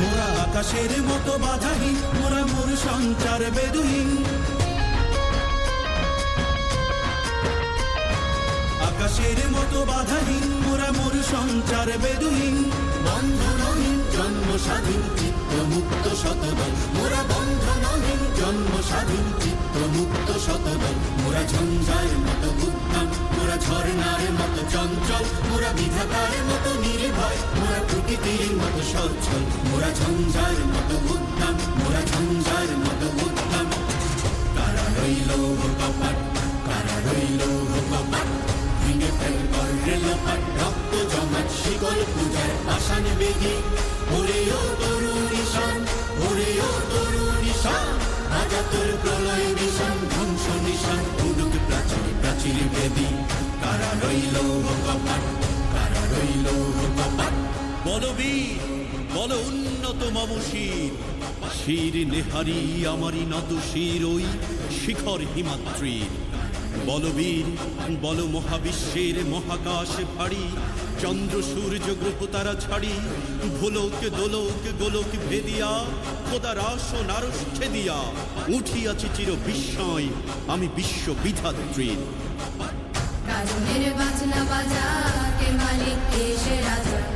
মোরা আকাশের মতো বাধাহীন, মোরা মোর সঞ্চার বেদুহীন। আকাশের মতো বাধাহীন, মোরা মোর সঞ্চার বেদুহীন। বন্ধনহীন জন্ম স্বাধীন চিত্ত মুক্ত শতদল মোরা বন্ধনহীন জন্ম স্বাধীন চিত্ত মুক্ত শতদল মোরা ঝঞ্ঝার মতো উত্তম মোরা ঝর্ণার মতো চঞ্চল। মোরা বিধাতার মতো নির্ভয় প্রকৃতির মতো সচ্ছল মোরা ঝঞ্ঝার মতো উত্তম মোরা ঝঞ্ঝার মতো উত্তম কারা রইল কপাট কারা রইল কপাট ভেঙে ফেল কর রেলপাট রক্ত জমাট, শিকল পূজার আসান বেগে। ওরে ও তরুণ ঈশান, ওরে ও তরুণ ঈশান আজা তোর প্রলয় নিশান ধ্বংস নিশান উডুক প্রাচীর প্রাচীর বেদি। কারা রইল কপাট বলবীর বল উন্নত মম শির নেহারি আমারি নত শির ওই শিখর হিমাদ্রির। বলবীর বল মহাবিশ্বের মহাকাশ ভারী। চন্দ্র, সূর্য, গ্রহ তারা ছাড়ি। ভোলক, দোলক, গোলক ভেদিয়া, খোদার আসন আরস ছেদিয়া। উঠিয়াছি চির বিস্ময়, আমি বিশ্ব বিধাত্রীর বাজনা বাজা কে মালিক সে রাজা?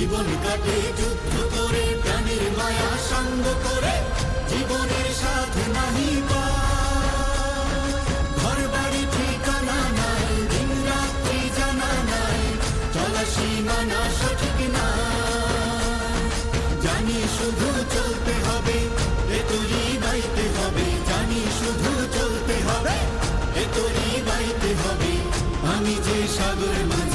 জীবন কাটে, যুদ্ধ করে, প্রাণের মায়া সঙ্গ করে, জীবনের সাথে নাহি ঘর বাড়ি ঠিকানা নাই, দিন রাত্রি জানা নাই, চলা সীমানা সঠিক না। জানি শুধু চলতে হবে, এ তুই বাইতে হবে। জানি শুধু চলতে হবে, এ তুই বাইতে হবে। আমি যে সাগর মাঝি